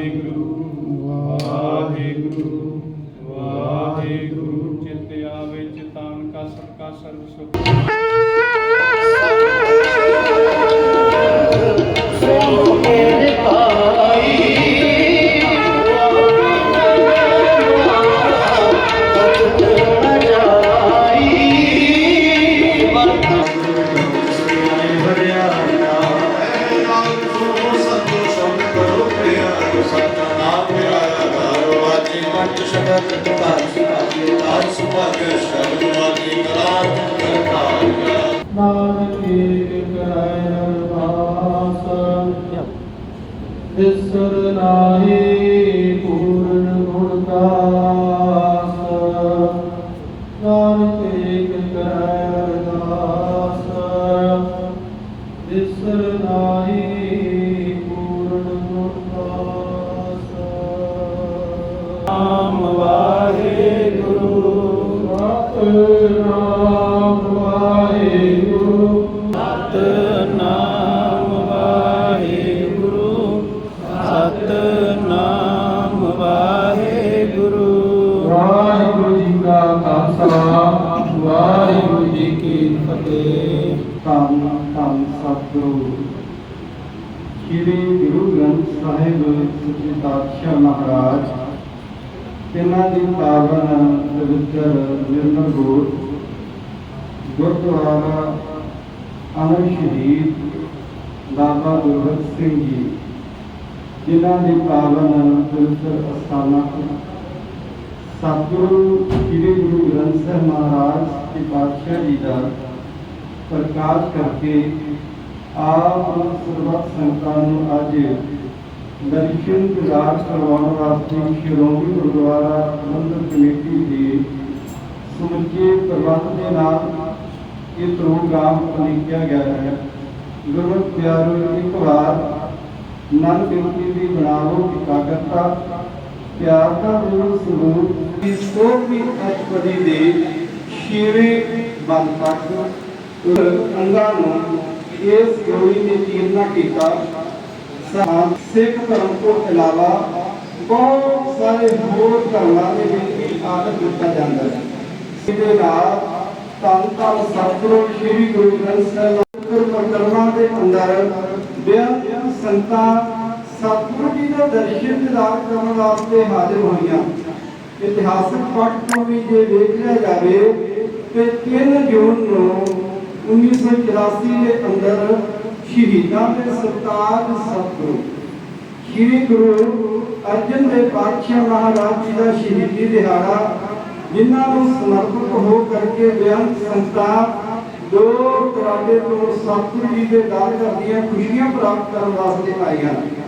ਵਾਹਿਗੁਰੂ ਵਾਹਿਗੁਰੂ ਵਾਹਿਗੁਰੂ ਚਿਤ ਆਵੇ ਚਿਤਾਨ ਕਾ ਸਭ ਕਾ ਸਰਬ ਸੁਖ। ਨਾਨਕ ਏਕ ਕਰੈ ਅਰਦਾਸ। ਤਿਸਰ ਨਾਹੀ ਸ੍ਰੀ ਗੁਰੂ ਗ੍ਰੰਥ ਸਾਹਿਬ ਸ੍ਰੀ ਪਾਤਸ਼ਾਹ ਮਹਾਰਾਜ ਇਹਨਾਂ ਦੀ ਪਾਵਨ ਪਵਿੱਤਰ, ਨਿਰਮਲ ਗੋਤ ਗੁਰਦੁਆਰਾ ਅਮਰ ਸ਼ਹੀਦ, ਬਾਬਾ ਗੁਰਬਖਸ਼ ਸਿੰਘ ਜੀ। ਜਿਨ੍ਹਾਂ ਦੀ ਪਾਵਨ ਪਵਿੱਤਰ ਅਸਥਾਨਾਂ ਸਤਿਗੁਰੂ ਸ੍ਰੀ ਗੁਰੂ ਗ੍ਰੰਥ ਸਾਹਿਬ ਮਹਾਰਾਜ ਜੀ ਪਾਤਸ਼ਾਹ ਜੀ ਦਾ ਪ੍ਰਕਾਸ਼ ਕਰਕੇ ਆਪ ਸਰਬੱਤ ਸੰਗਤਾਂ ਨੂੰ ਅੱਜ ਦਰਸ਼ਨ ਦਿਦਾਰ ਕਰਵਾਉਣ ਵਾਸਤੇ ਸ਼੍ਰੋਮਣੀ ਗੁਰਦੁਆਰਾ ਪ੍ਰਬੰਧਕ ਕਮੇਟੀ ਦੇ ਸਮੁੱਚੇ ਪ੍ਰਬੰਧ ਦੇ ਨਾਲ ਇਹ ਪ੍ਰੋਗਰਾਮ ਉਲੀਕਿਆ ਗਿਆ ਹੈ ਗੁਰਮਤਿ ਪਿਆਰੋ ਇੱਕ ਵਾਰ ਮਨ ਬੇਨਤੀ ਦੀ ਬਣਾਵੋ ਇਕਾਗਰਤਾ ਪਿਆਰ ਦਾ ਰੂਪ ਸਰੂਪ ਇਸ ਤੋਂ ਵੀ ਅਤਪਦੀ ਦੇ ਛੇਵੇਂ ਬੰਦ ਤੱਕ ਅੰਗਾਂ ਨੂੰ ਇਸ ਗੋਲੀ ਨੇ ਚੀਰਨਾ ਕੀਤਾ ਸਾਂ ਸਿੱਖ ਧਰਮ ਤੋਂ ਇਲਾਵਾ ਬਹੁਤ ਸਾਰੇ ਹੋਰ ਧਰਮਾਂ ਦੇ ਵਿੱਚ ਵੀ ਆਦਰ ਦਿੱਤਾ ਜਾਂਦਾ ਹੈ। ਇਹਦੇ ਨਾਲ ਧੰਨ ਧੰਨ ਸਤਿਗੁਰੂ ਸ੍ਰੀ ਗੁਰੂ ਗ੍ਰੰਥ ਸਾਹਿਬ ਗੁਰ ਦੇ ਅੰਦਰ ਬੇਅੰਤ ਸੰਤਾਂ ਸਤਿਗੁਰੂ ਜੀ ਦੇ ਦਰਸ਼ਨ ਦਿਦਾਰ ਕਰਨ ਵਾਸਤੇ ਹਾਜ਼ਰ ਹੋਈਆਂ। ਇਤਿਹਾਸਕ ਪੱਖ ਤੋਂ ਵੀ ਜੇ ਵੇਖ ਜਾਵੇ ਤੇ 3 ਜੂਨ ਨੂੰ 1984 ਦੇ ਅੰਦਰ ਸ਼ਹੀਦਾਂ ਦੇ ਸਰਤਾਜ ਸਤਿਗੁਰੂ। ਸ੍ਰੀ ਗੁਰੂ ਅਰਜਨ ਦੇਵ ਪਾਤਸ਼ਾਹ ਮਹਾਰਾਜ ਜੀ ਦਾ ਸ਼ਹੀਦੀ ਦਿਹਾੜਾ, ਜਿਨ੍ਹਾਂ ਨੂੰ ਸਮਰਪਿਤ ਹੋ ਕਰਕੇ ਬੇਅੰਤ ਸੰਤਾਂ ਦੋ ਤਰਾਡੇ ਤੋਂ ਸਤਿਗੁਰੂ ਜੀ ਦੇ ਦਰ ਕਰਦੀਆਂ ਖੁਸ਼ੀਆਂ ਪ੍ਰਾਪਤ ਕਰਨ ਵਾਸਤੇ ਆਈਆਂ